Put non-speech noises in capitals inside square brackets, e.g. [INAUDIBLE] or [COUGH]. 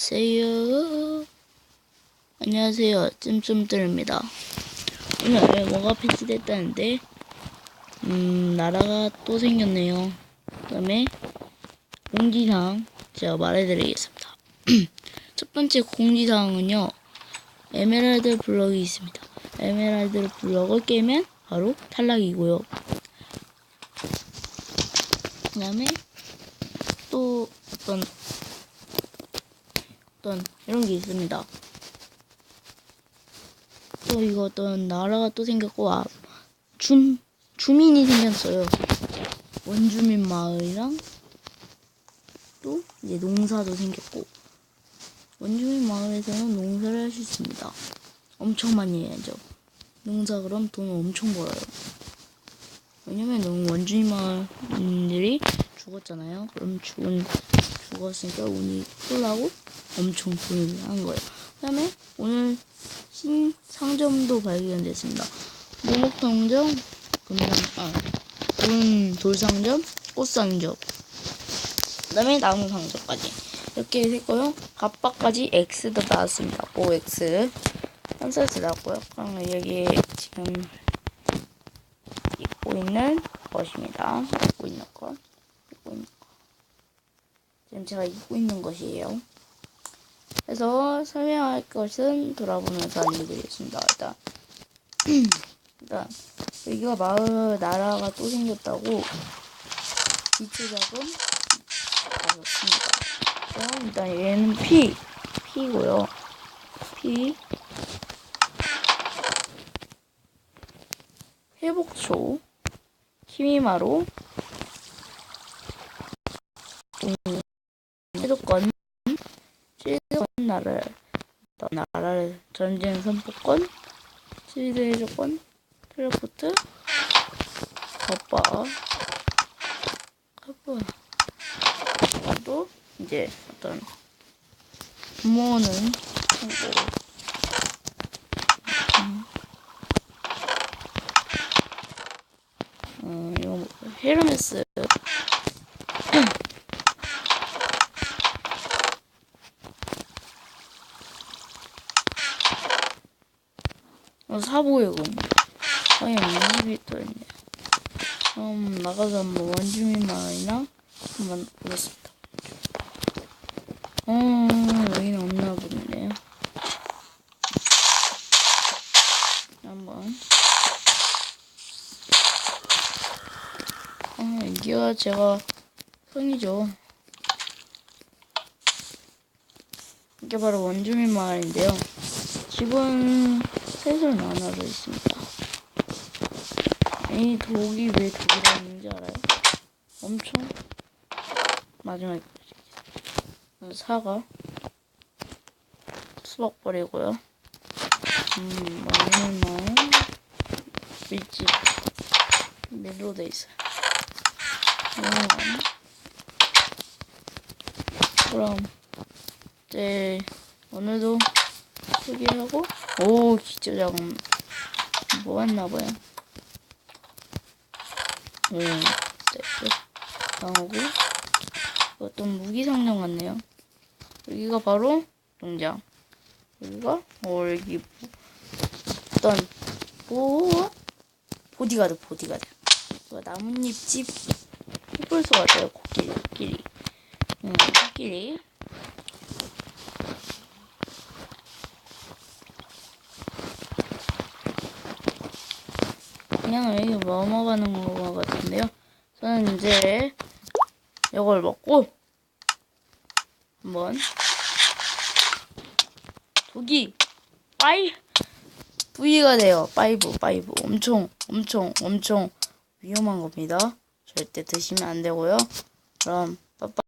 안녕하세요. 안녕하세요. 찜찜들입니다. 오늘 뭐가 패치됐다는데, 음, 나라가 또 생겼네요. 그 다음에, 공지사항 제가 말해드리겠습니다. [CLEARS THROAT] 첫 번째 공지사항은요, 에메랄드 블럭이 있습니다. 에메랄드 블럭을 깨면 바로 탈락이고요. 그 다음에, 또 어떤 어떤 이런 게 있습니다. 또 이거 어떤 나라가 또 생겼고 아, 주, 주민이 생겼어요. 원주민 마을이랑 또 이제 농사도 생겼고 원주민 마을에서는 농사를 할 수 있습니다. 엄청 많이 해야죠. 농사 그럼 돈을 엄청 벌어요. 왜냐면 너무 원주민 마을들이 죽었잖아요. 그럼 죽은 죽었으니까 운이 콜라고 엄청 돈을 한 거예요. 그 다음에 오늘 신 상점도 발견됐습니다. 모목상점, 금상, 아, 돈 돌상점, 꽃상점. 그 다음에 나무 상점까지 이렇게 했고요. 갑바까지 X도 나왔습니다. OX 한 사이즈 나왔고요. 그럼 여기 지금 입고 있는 것입니다. 입고 있는 것, 입고 있는 것. 지금 제가 입고 있는 것이에요. 그래서 설명할 것은 돌아보면서 알려드리겠습니다. 일단, [CLEARS THROAT] 일단 여기가 마을 나라가 또 생겼다고 이초작은 나왔습니다. 일단 얘는 P, P고요. P 회복초 키미마로 음, 해독권 나라를 나라를 전쟁 선포권 실드 해적권 텔레포트 아빠 아빠 또 이제 어떤 음, 이거 뭐, 헤르메스 어, 사보이고 아니 20리터였네. 음 나가서 한번 원주민 마을이나 한번 보겠습니다. 어 여기는 없나 보네요 한번. 아 여기가 제가 손이죠. 이게 바로 원주민 마을인데요 집은 셋을 나눠져 있습니다. 이 독이 왜 독이라고 있는지 알아요? 엄청 마지막에 보여드리겠습니다. 사과 수박 버리고요. 음, 마늘만 밀집 밀로 돼 있어요. 그럼 그럼 이제 오늘도 소개하고. 오 기초 작업 뭐 했나봐요. 음 네, 나오고 어떤 무기 상점 같네요. 여기가 바로 농장. 여기가 어 여기 어떤 뭐 보디가드 보디가드. 이거 나뭇잎집 햇불소 같아요. 코끼리 코끼리. 음 코끼리 그냥 여기 뭐 먹어가는 것 같은데요. 저는 이제 이걸 먹고 한번 독이 빠이 V가 돼요. 파이브 파이브 엄청 엄청 엄청 위험한 겁니다. 절대 드시면 안 되고요. 그럼 빠빠